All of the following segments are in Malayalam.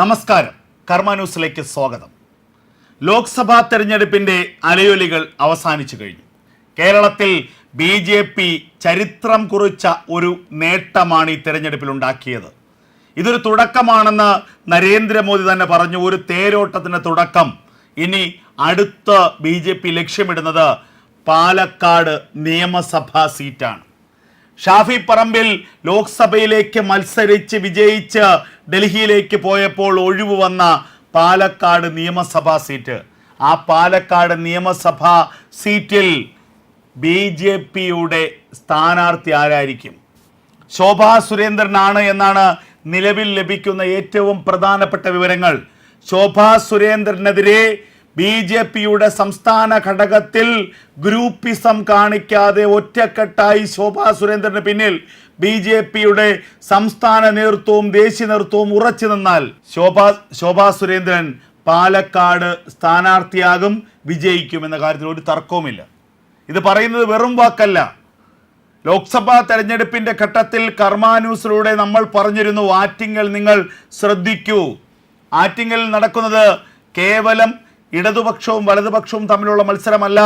നമസ്കാരം. കർമ്മ ന്യൂസിലേക്ക് സ്വാഗതം. ലോക്സഭാ തെരഞ്ഞെടുപ്പിന്റെ അലയൊലികൾ അവസാനിച്ചു കഴിഞ്ഞു. കേരളത്തിൽ ബി ജെ പി ചരിത്രം കുറിച്ച ഒരു നേട്ടമാണ് ഈ തെരഞ്ഞെടുപ്പിൽ ഉണ്ടാക്കിയത് ഇതൊരു തുടക്കമാണെന്ന് നരേന്ദ്രമോദി തന്നെ പറഞ്ഞു. ഒരു തേരോട്ടത്തിന്റെ തുടക്കം. ഇനി അടുത്ത ബി ജെ പി ലക്ഷ്യമിടുന്നത് പാലക്കാട് നിയമസഭാ സീറ്റാണ്. ഷാഫി പറമ്പിൽ ലോക്സഭയിലേക്ക് മത്സരിച്ച് വിജയിച്ച് ഡൽഹിയിലേക്ക് പോയപ്പോൾ ഒഴിവ് വന്ന പാലക്കാട് നിയമസഭാ സീറ്റ്. ആ പാലക്കാട് നിയമസഭാ സീറ്റിൽ ബി ജെ പിയുടെ സ്ഥാനാർത്ഥി ആരായിരിക്കും? ശോഭാ സുരേന്ദ്രനാണ് എന്നാണ് നിലവിൽ ലഭിക്കുന്ന ഏറ്റവും പ്രധാനപ്പെട്ട വിവരങ്ങൾ. ശോഭാ സുരേന്ദ്രനെതിരെ ബി ജെ പിയുടെ സംസ്ഥാന ഘടകത്തിൽ ഗ്രൂപ്പിസം കാണിക്കാതെ ഒറ്റക്കെട്ടായി ശോഭാ സുരേന്ദ്രന് പിന്നിൽ ബി ജെ പിയുടെ സംസ്ഥാന നേതൃത്വവും ദേശീയ നേതൃത്വവും ഉറച്ചു നിന്നാൽ ശോഭാ ശോഭാ സുരേന്ദ്രൻ പാലക്കാട് സ്ഥാനാർത്ഥിയാകും വിജയിക്കും എന്ന കാര്യത്തിൽ ഒരു തർക്കവുമില്ല. ഇത് പറയുന്നത് വെറും വാക്കല്ല. ലോക്സഭാ തെരഞ്ഞെടുപ്പിന്റെ ഘട്ടത്തിൽ കർമാന്യൂസിലൂടെ നമ്മൾ പറഞ്ഞിരുന്നു ആറ്റിങ്ങൽ നിങ്ങൾ ശ്രദ്ധിക്കൂ. ആറ്റിങ്ങൽ നടക്കുന്നത് കേവലം ഇടതുപക്ഷവും വലതുപക്ഷവും തമ്മിലുള്ള മത്സരമല്ല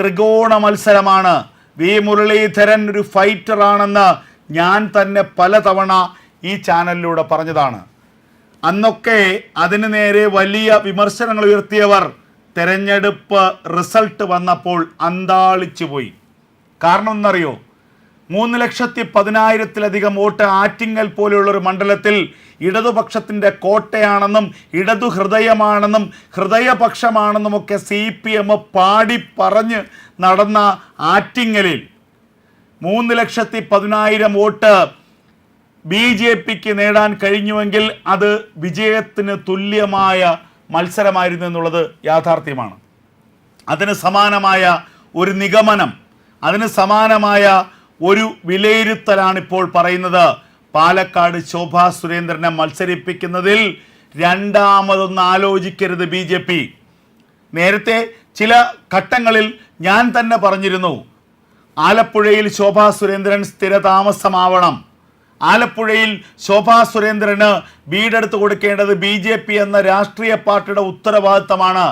ത്രികോണ മത്സരമാണ്. വി. മുരളീധരൻ ഒരു ഫൈറ്റർ ആണെന്ന് ഞാൻ തന്നെ പലതവണ ഈ ചാനലിലൂടെ പറഞ്ഞതാണ്. അന്നൊക്കെ അതിന് നേരെ വലിയ വിമർശനങ്ങൾ ഉയർത്തിയവർ തെരഞ്ഞെടുപ്പ് റിസൾട്ട് വന്നപ്പോൾ അന്താളിച്ചു പോയി. കാരണം എന്നറിയോ മൂന്ന് ലക്ഷത്തി പതിനായിരത്തിലധികം വോട്ട് ആറ്റിങ്ങൽ പോലെയുള്ള ഒരു മണ്ഡലത്തിൽ ഇടതുപക്ഷത്തിന്റെ കോട്ടയാണെന്നും ഇടതു ഹൃദയമാണെന്നും ഹൃദയപക്ഷമാണെന്നും ഒക്കെ സി പി എം പാടി പറഞ്ഞ് നടന്ന ആറ്റിങ്ങലിൽ മൂന്ന് ലക്ഷത്തി പതിനായിരം വോട്ട് ബി ജെ പിക്ക് നേടാൻ കഴിഞ്ഞുവെങ്കിൽ അത് വിജയത്തിന് തുല്യമായ മത്സരമായിരുന്നു എന്നുള്ളത് യാഥാർത്ഥ്യമാണ്. അതിന് സമാനമായ ഒരു നിഗമനം അതിന് സമാനമായ ഒരു വിലയിരുത്തലാണ് ഇപ്പോൾ പറയുന്നത്. പാലക്കാട് ശോഭാ സുരേന്ദ്രനെ മത്സരിപ്പിക്കുന്നതിൽ രണ്ടാമതൊന്ന് ആലോചിക്കരുത് ബി ജെ പി. നേരത്തെ ചില ഘട്ടങ്ങളിൽ ഞാൻ തന്നെ പറഞ്ഞിരുന്നു ആലപ്പുഴയിൽ ശോഭാ സുരേന്ദ്രൻ സ്ഥിരതാമസമാവണം. ആലപ്പുഴയിൽ ശോഭാ സുരേന്ദ്രന് വീടെടുത്ത് കൊടുക്കേണ്ടത് ബി ജെ പി എന്ന രാഷ്ട്രീയ പാർട്ടിയുടെ ഉത്തരവാദിത്തമാണ്.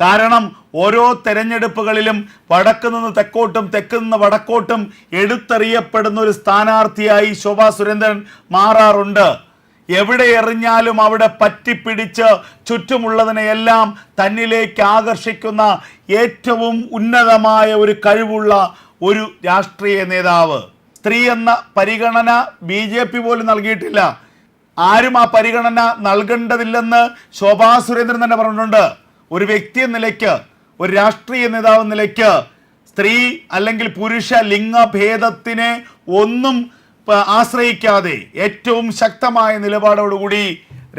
കാരണം ഓരോ തെരഞ്ഞെടുപ്പുകളിലും വടക്ക് നിന്ന് തെക്കോട്ടും തെക്ക് നിന്ന് വടക്കോട്ടും എടുത്തെറിയപ്പെടുന്ന ഒരു സ്ഥാനാർത്ഥിയായി ശോഭാ സുരേന്ദ്രൻ മാറാറുണ്ട്. എവിടെ എറിഞ്ഞാലും അവിടെ പറ്റിപ്പിടിച്ച് ചുറ്റുമുള്ളതിനെയെല്ലാം തന്നിലേക്ക് ആകർഷിക്കുന്ന ഏറ്റവും ഉന്നതമായ ഒരു കഴിവുള്ള ഒരു രാഷ്ട്രീയ നേതാവ്. സ്ത്രീ എന്ന പരിഗണന ബി ജെ പി പോലും നൽകിയിട്ടില്ല. ആരും ആ പരിഗണന നൽകേണ്ടതില്ലെന്ന് ശോഭാ സുരേന്ദ്രൻ തന്നെ പറഞ്ഞിട്ടുണ്ട്. ഒരു വ്യക്തി എന്ന നിലയ്ക്ക് ഒരു രാഷ്ട്രീയ നേതാവ് എന്ന നിലയ്ക്ക് സ്ത്രീ അല്ലെങ്കിൽ പുരുഷ ലിംഗഭേദത്തിനെ ഒന്നും ആശ്രയിക്കാതെ ഏറ്റവും ശക്തമായ നിലപാടോടുകൂടി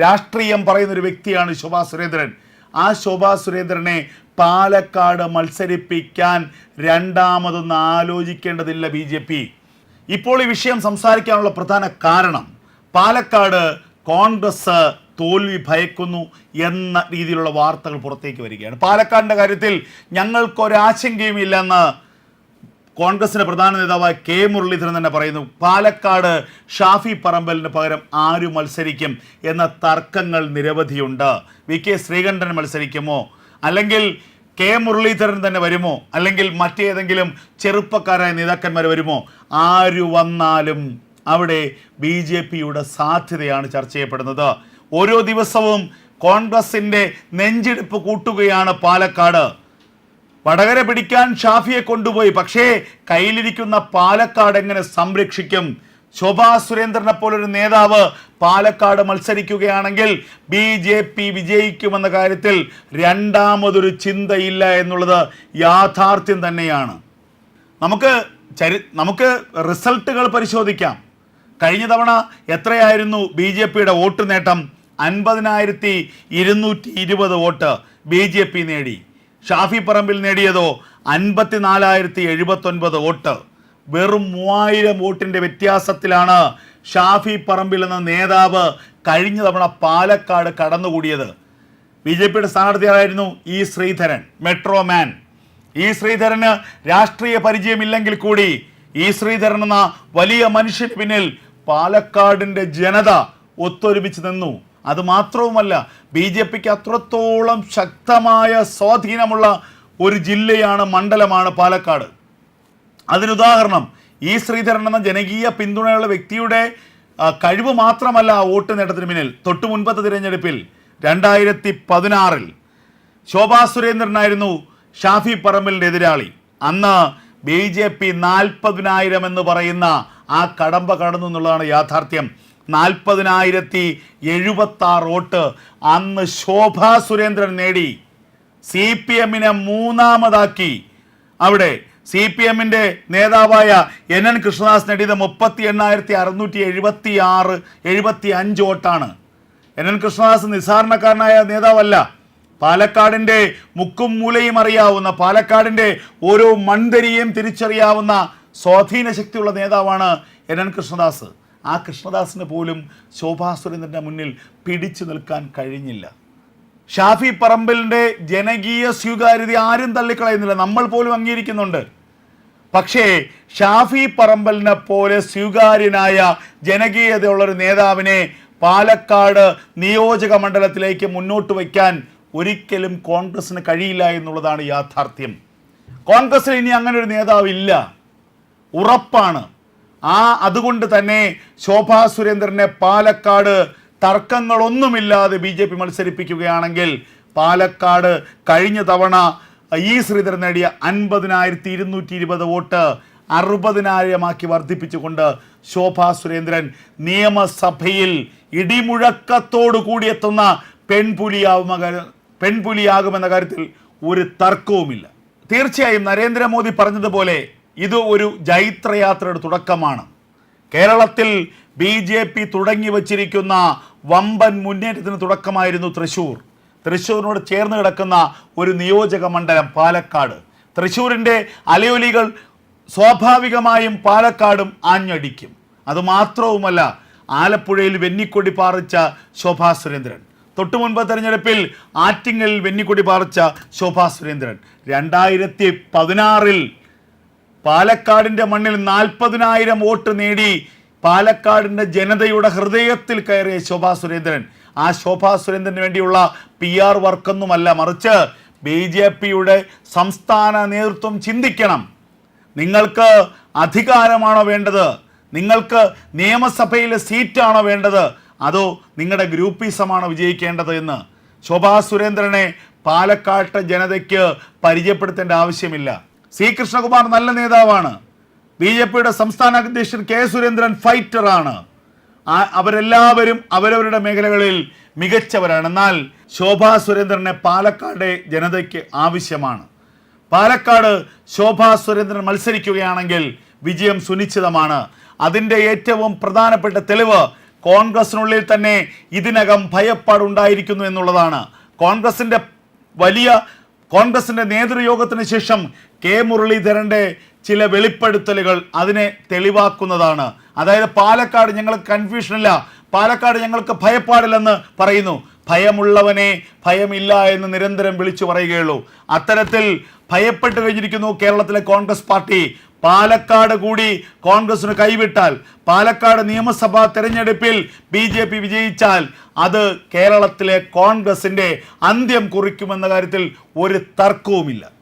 രാഷ്ട്രീയം പറയുന്ന ഒരു വ്യക്തിയാണ് ശോഭാ സുരേന്ദ്രൻ. ആ ശോഭാ സുരേന്ദ്രനെ പാലക്കാട് മത്സരിപ്പിക്കാൻ രണ്ടാമതൊന്ന് ആലോചിക്കേണ്ടതില്ല ബി ജെ പി. ഇപ്പോൾ ഈ വിഷയം സംസാരിക്കാനുള്ള പ്രധാന കാരണം പാലക്കാട് കോൺഗ്രസ് തോൽവി ഭയക്കുന്നു എന്ന രീതിയിലുള്ള വാർത്തകൾ പുറത്തേക്ക് വരികയാണ്. പാലക്കാടിന്റെ കാര്യത്തിൽ ഞങ്ങൾക്കൊരാശങ്കയും ഇല്ലെന്ന് കോൺഗ്രസിന്റെ പ്രധാന നേതാവായ കെ മുരളീധരൻ തന്നെ പറയുന്നു. പാലക്കാട് ഷാഫി പറമ്പലിന് പകരം ആര് മത്സരിക്കും എന്ന തർക്കങ്ങൾ നിരവധിയുണ്ട്. വി കെ ശ്രീകണ്ഠൻ മത്സരിക്കുമോ? അല്ലെങ്കിൽ കെ മുരളീധരൻ തന്നെ വരുമോ? അല്ലെങ്കിൽ മറ്റേതെങ്കിലും ചെറുപ്പക്കാരായ നേതാക്കന്മാർ വരുമോ? ആര് വന്നാലും അവിടെ ബി ജെ പിയുടെ സാധ്യതയാണ് ചർച്ച ചെയ്യപ്പെടുന്നത്. ഓരോ ദിവസവും കോൺഗ്രസിന്റെ നെഞ്ചെടുപ്പ് കൂട്ടുകയാണ് പാലക്കാട്. വടകര പിടിക്കാൻ ഷാഫിയെ കൊണ്ടുപോയി പക്ഷേ കയ്യിലിരിക്കുന്ന പാലക്കാട് എങ്ങനെ സംരക്ഷിക്കും? ശോഭാ സുരേന്ദ്രനെ പോലൊരു നേതാവ് പാലക്കാട് മത്സരിക്കുകയാണെങ്കിൽ ബി ജെ പി വിജയിക്കുമെന്ന കാര്യത്തിൽ രണ്ടാമതൊരു ചിന്തയില്ല എന്നുള്ളത് യാഥാർത്ഥ്യം തന്നെയാണ്. നമുക്ക് ചരി നമുക്ക് റിസൾട്ടുകൾ പരിശോധിക്കാം. കഴിഞ്ഞ തവണ എത്രയായിരുന്നു ബി ജെ പിയുടെ വോട്ട് നേട്ടം? അൻപതിനായിരത്തി ഇരുന്നൂറ്റി ഇരുപത് വോട്ട് ബി ജെ പി നേടി. ഷാഫി പറമ്പിൽ നേടിയതോ അൻപത്തിനാലായിരത്തി എഴുപത്തൊൻപത് വോട്ട്. വെറും മൂവായിരം വോട്ടിന്റെ വ്യത്യാസത്തിലാണ് ഷാഫി പറമ്പിൽ എന്ന നേതാവ് കഴിഞ്ഞ തവണ പാലക്കാട് കടന്നുകൂടിയത്. ബി ജെ പിയുടെ സ്ഥാനാർത്ഥിയായിരുന്നു ഇ ശ്രീധരൻ മെട്രോമാൻ ഇ ശ്രീധരന് രാഷ്ട്രീയ പരിചയമില്ലെങ്കിൽ കൂടി ഇ ശ്രീധരൻ എന്ന വലിയ മനുഷ്യന് പിന്നിൽ പാലക്കാടിന്റെ ജനത ഒത്തൊരുമിച്ച് നിന്നു. അത് മാത്രവുമല്ല ബി ജെ പിക്ക് അത്രത്തോളം ശക്തമായ സ്വാധീനമുള്ള ഒരു ജില്ലയാണ് മണ്ഡലമാണ് പാലക്കാട്. അതിനുദാഹരണം ഇ ശ്രീധരൻ എന്ന ജനകീയ പിന്തുണയുള്ള വ്യക്തിയുടെ കഴിവ് മാത്രമല്ല വോട്ട് നേട്ടത്തിന് പിന്നിൽ. തൊട്ടു മുൻപത്തെ തിരഞ്ഞെടുപ്പിൽ രണ്ടായിരത്തി പതിനാറിൽ ശോഭാ സുരേന്ദ്രനായിരുന്നു ഷാഫി പറമ്പലിന്റെ എതിരാളി. അന്ന് ബി ജെ പി നാൽപ്പതിനായിരം എന്ന് പറയുന്ന ആ കടമ്പ കടന്നു എന്നുള്ളതാണ് യാഥാർത്ഥ്യം. നാൽപ്പതിനായിരത്തി എഴുപത്തി ആറ് വോട്ട്. അന്ന് ശോഭാ സുരേന്ദ്രൻ നേടി. സി പി എമ്മിനെ മൂന്നാമതാക്കി. അവിടെ സി പി എമ്മിന്റെ നേതാവായ എൻ എൻ കൃഷ്ണദാസ് നേടിയത് മുപ്പത്തി എണ്ണായിരത്തി അറുന്നൂറ്റി എഴുപത്തി ആറ് എഴുപത്തി അഞ്ച് വോട്ടാണ്. എൻ എൻ കൃഷ്ണദാസ് നിസ്സാരണക്കാരനായ നേതാവല്ല. പാലക്കാടിന്റെ മുക്കും മൂലയും അറിയാവുന്ന പാലക്കാടിന്റെ ഓരോ മൺതരിയെയും തിരിച്ചറിയാവുന്ന സ്വാധീന ശക്തിയുള്ള നേതാവാണ് എൻ എൻ കൃഷ്ണദാസ്. ആ കൃഷ്ണദാസിന് പോലും ശോഭാ സുരേന്ദ്രന്റെ മുന്നിൽ പിടിച്ചു നിൽക്കാൻ കഴിഞ്ഞില്ല. ഷാഫി പറമ്പലിന്റെ ജനകീയ സ്വീകാര്യത ആരും തള്ളിക്കളയുന്നില്ല. നമ്മൾ പോലും അംഗീകരിക്കുന്നുണ്ട്. പക്ഷേ ഷാഫി പറമ്പലിനെ പോലെ സ്വീകാര്യനായ ജനകീയതയുള്ള ഒരു നേതാവിനെ പാലക്കാട് നിയോജക മണ്ഡലത്തിലേക്ക് മുന്നോട്ട് വയ്ക്കാൻ ഒരിക്കലും കോൺഗ്രസ്സിന് കഴിയില്ല എന്നുള്ളതാണ് യാഥാർത്ഥ്യം. കോൺഗ്രസ്സിൽ ഇനി അങ്ങനെ ഒരു നേതാവില്ല. ഉറപ്പാണ്. ആ അതുകൊണ്ട് തന്നെ ശോഭാ സുരേന്ദ്രനെ പാലക്കാട് തർക്കങ്ങളൊന്നുമില്ലാതെ ബി ജെ പി മത്സരിപ്പിക്കുകയാണെങ്കിൽ പാലക്കാട് കഴിഞ്ഞ തവണ ഈ ശ്രീധരൻ നേടിയ അൻപതിനായിരത്തി ഇരുന്നൂറ്റി ഇരുപത് വോട്ട് അറുപതിനായിരമാക്കി വർദ്ധിപ്പിച്ചുകൊണ്ട് ശോഭാ സുരേന്ദ്രൻ നിയമസഭയിൽ ഇടിമുഴക്കത്തോടു കൂടിയെത്തുന്ന പെൺപുലിയാവുമ പെൺപുലിയാകുമെന്ന കാര്യത്തിൽ ഒരു തർക്കവുമില്ല. തീർച്ചയായും നരേന്ദ്രമോദി പറഞ്ഞതുപോലെ ഇത് ഒരു ജൈത്രയാത്രയുടെ തുടക്കമാണ്. കേരളത്തിൽ ബി ജെ പി തുടങ്ങി വച്ചിരിക്കുന്ന വമ്പൻ മുന്നേറ്റത്തിന് തുടക്കമായിരുന്നു തൃശൂർ. തൃശ്ശൂരിനോട് ചേർന്ന് കിടക്കുന്ന ഒരു നിയോജക മണ്ഡലം പാലക്കാട്. തൃശ്ശൂരിന്റെ അലയൊലികൾ സ്വാഭാവികമായും പാലക്കാടും ആഞ്ഞടിക്കും. അതുമാത്രവുമല്ല ആലപ്പുഴയിൽ വെന്നിക്കൊടി പാറിച്ച ശോഭാ സുരേന്ദ്രൻ. തൊട്ടു മുൻപ് തെരഞ്ഞെടുപ്പിൽ ആറ്റിങ്ങലിൽ വെന്നിക്കൊടി പാറിച്ച ശോഭാ സുരേന്ദ്രൻ. രണ്ടായിരത്തി പതിനാറിൽ പാലക്കാടിന്റെ മണ്ണിൽ നാൽപ്പതിനായിരം വോട്ട് നേടി പാലക്കാടിന്റെ ജനതയുടെ ഹൃദയത്തിൽ കയറിയ ശോഭാ സുരേന്ദ്രൻ. ആ ശോഭാ സുരേന്ദ്രന് വേണ്ടിയുള്ള പി ആർ വർക്കൊന്നുമല്ല മറിച്ച് ബി ജെ പിയുടെ സംസ്ഥാന നേതൃത്വം ചിന്തിക്കണം. നിങ്ങൾക്ക് അധികാരമാണോ വേണ്ടത്? നിങ്ങൾക്ക് നിയമസഭയിലെ സീറ്റാണോ വേണ്ടത്? അതോ നിങ്ങളുടെ ഗ്രൂപ്പിസമാണോ വിജയിക്കേണ്ടത് എന്ന്? ശോഭാ സുരേന്ദ്രനെ പാലക്കാട്ട് ജനതയ്ക്ക് പരിചയപ്പെടുത്തേണ്ട ആവശ്യമില്ല. സി കൃഷ്ണകുമാർ നല്ല നേതാവാണ്. ബി ജെ പിയുടെ സംസ്ഥാന അധ്യക്ഷൻ കെ സുരേന്ദ്രൻ ഫൈറ്ററാണ്. അവരെല്ലാവരും അവരവരുടെ മേഖലകളിൽ മികച്ചവരാണ്. എന്നാൽ ശോഭാ സുരേന്ദ്രനെ പാലക്കാട് ജനതയ്ക്ക് ആവശ്യമാണ്. പാലക്കാട് ശോഭാ സുരേന്ദ്രൻ മത്സരിക്കുകയാണെങ്കിൽ വിജയം സുനിശ്ചിതമാണ്. അതിന്റെ ഏറ്റവും പ്രധാനപ്പെട്ട തെളിവ് കോൺഗ്രസിനുള്ളിൽ തന്നെ ഇതിനകം ഭയപ്പാടുണ്ടായിരിക്കുന്നു എന്നുള്ളതാണ്. കോൺഗ്രസിന്റെ വലിയ കോൺഗ്രസിന്റെ നേതൃയോഗത്തിന് ശേഷം കെ മുരളീധരന്റെ ചില വെളിപ്പെടുത്തലുകൾ അതിനെ തെളിവാക്കുന്നതാണ്. അതായത് പാലക്കാട് ഞങ്ങൾക്ക് കൺഫ്യൂഷനില്ല പാലക്കാട് ഞങ്ങൾക്ക് ഭയപ്പാടില്ലെന്ന് പറയുന്നു. ഭയമുള്ളവനെ ഭയമില്ല എന്ന് നിരന്തരം വിളിച്ചു പറയുകയുള്ളൂ. അത്തരത്തിൽ ഭയപ്പെട്ട് കഴിഞ്ഞിരിക്കുന്നു കേരളത്തിലെ കോൺഗ്രസ് പാർട്ടി. പാലക്കാട് കൂടി കോൺഗ്രസിന് കൈവിട്ടാൽ പാലക്കാട് നിയമസഭാ തെരഞ്ഞെടുപ്പിൽ ബി ജെ പി വിജയിച്ചാൽ അത് കേരളത്തിലെ കോൺഗ്രസിന്റെ അന്ത്യം കുറിക്കുമെന്ന കാര്യത്തിൽ ഒരു തർക്കവുമില്ല.